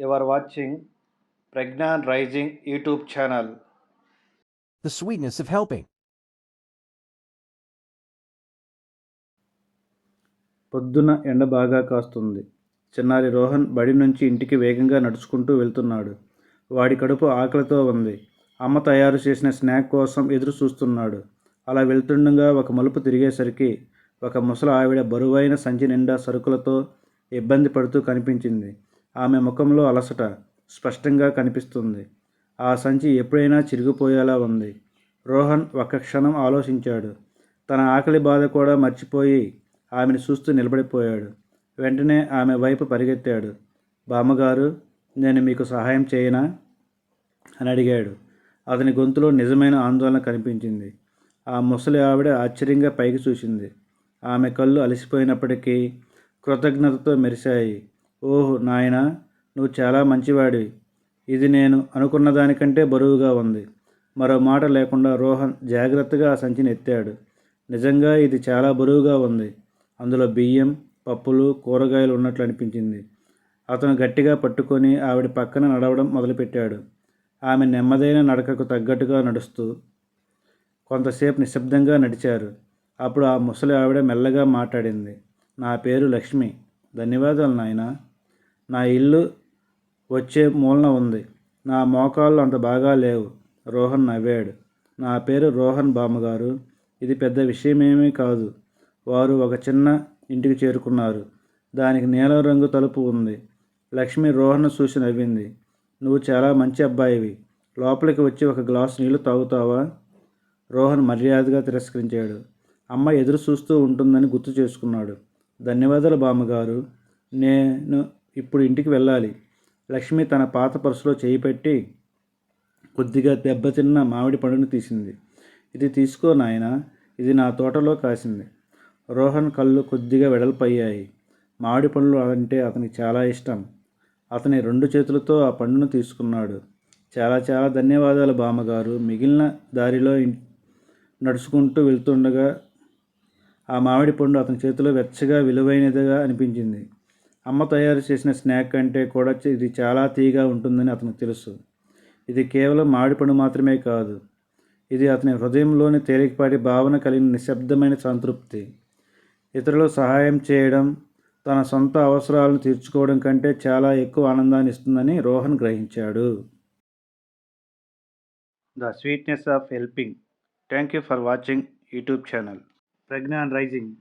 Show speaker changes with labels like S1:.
S1: You are watching Pragnan Rising YouTube channel.
S2: the sweetness of helping.
S1: పొద్దున ఎండ బాగా కాస్తుంది. చిన్నారి రోహన్ బడి నుంచి ఇంటికి వేగంగా నడుచుకుంటూ వెళ్తున్నాడు. వాడి కడుపు ఆకలితో ఉంది. అమ్మ తయారు చేసిన స్నాక్ కోసం ఎదురు చూస్తున్నాడు. అలా వెళ్తుండగా ఒక మలుపు తిరిగేసరికి ఒక ముసలి ఆవిడ బరువైన సంచి నిండా సరుకులతో ఇబ్బంది పడుతూ కనిపించింది. ఆమె ముఖంలో అలసట స్పష్టంగా కనిపిస్తుంది. ఆ సంచి ఎప్పుడైనా చిరిగిపోయేలా ఉంది. రోహన్ ఒక్క క్షణం ఆలోచించాడు. తన ఆకలి బాధ కూడా మర్చిపోయి ఆమెను చూస్తూ నిలబడిపోయాడు. వెంటనే ఆమె వైపు పరిగెత్తాడు. బామ్మగారు నేను మీకు సహాయం చేయనా? అని అడిగాడు. అతని గొంతులో నిజమైన ఆందోళన కనిపించింది. ఆ ముసలి ఆవిడ ఆశ్చర్యంగా పైకి చూసింది. ఆమె కళ్ళు అలసిపోయినప్పటికీ కృతజ్ఞతతో మెరిశాయి. ఓహ్ నాయనా నువ్వు చాలా మంచివాడివి. ఇది నేను అనుకున్న దానికంటే బరువుగా ఉంది. మరో మాట లేకుండా రోహన్ జాగ్రత్తగా ఆ సంచిని ఎత్తాడు. నిజంగా ఇది చాలా బరువుగా ఉంది. అందులో బియ్యం పప్పులు కూరగాయలు ఉన్నట్లు అనిపించింది. అతను గట్టిగా పట్టుకొని ఆవిడ పక్కన నడవడం మొదలుపెట్టాడు. ఆమె నెమ్మదైన నడకకు తగ్గట్టుగా నడుస్తూ కొంతసేపు నిశ్శబ్దంగా నడిచారు. అప్పుడు ఆ ముసలి ఆవిడ మెల్లగా మాట్లాడింది. నా పేరు లక్ష్మి. ధన్యవాదాలు నాయనా. నా ఇల్లు వచ్చే మూలన ఉంది. నా మోకాళ్ళు అంత బాగా లేవు. రోహన్ నవ్వాడు. నా పేరు రోహన్ బామ్మగారు. ఇది పెద్ద విషయమేమీ కాదు. వారు ఒక చిన్న ఇంటికి చేరుకున్నారు. దానికి నీలం రంగు తలుపు ఉంది. లక్ష్మి రోహన్ చూసి నవ్వింది. నువ్వు చాలా మంచి అబ్బాయివి. లోపలికి వచ్చి ఒక గ్లాసు నీళ్ళు తాగుతావా? రోహన్ మర్యాదగా తిరస్కరించాడు. అమ్మ ఎదురు చూస్తూ ఉంటుందని గుర్తు చేసుకున్నాడు. ధన్యవాదాలు బామ్మగారు. నేను ఇప్పుడు ఇంటికి వెళ్ళాలి. లక్ష్మి తన పాత పర్సులో చేయి పెట్టి కొద్దిగా దెబ్బతిన్న మామిడి పండును తీసింది. ఇది తీసుకో నాయన ఇది నా తోటలో కాసింది. రోహన్ కళ్ళు కొద్దిగా వెడల్పయ్యాయి. మామిడి పండ్లు అంటే అతనికి చాలా ఇష్టం. అతని రెండు చేతులతో ఆ పండును తీసుకున్నాడు. చాలా చాలా ధన్యవాదాలు బామ్మగారు. మిగిలిన దారిలో నడుచుకుంటూ వెళ్తుండగా ఆ మామిడి పండు అతని చేతిలో వెచ్చగా విలువైనదిగా అనిపించింది. అమ్మ తయారు చేసిన స్నాక్ కంటే కూడా ఇది చాలా తీగా ఉంటుందని అతనికి తెలుసు. ఇది కేవలం మామిడిపండు మాత్రమే కాదు. ఇది అతని హృదయంలోని తేలికపాటి భావన కలిగిన నిశ్శబ్దమైన సంతృప్తి. ఇతరులకు సహాయం చేయడం తన సొంత అవసరాలను తీర్చుకోవడం కంటే చాలా ఎక్కువ ఆనందాన్ని ఇస్తుందని రోహన్ గ్రహించాడు. The sweetness of helping. Thank you for watching YouTube channel. Pragyan rising.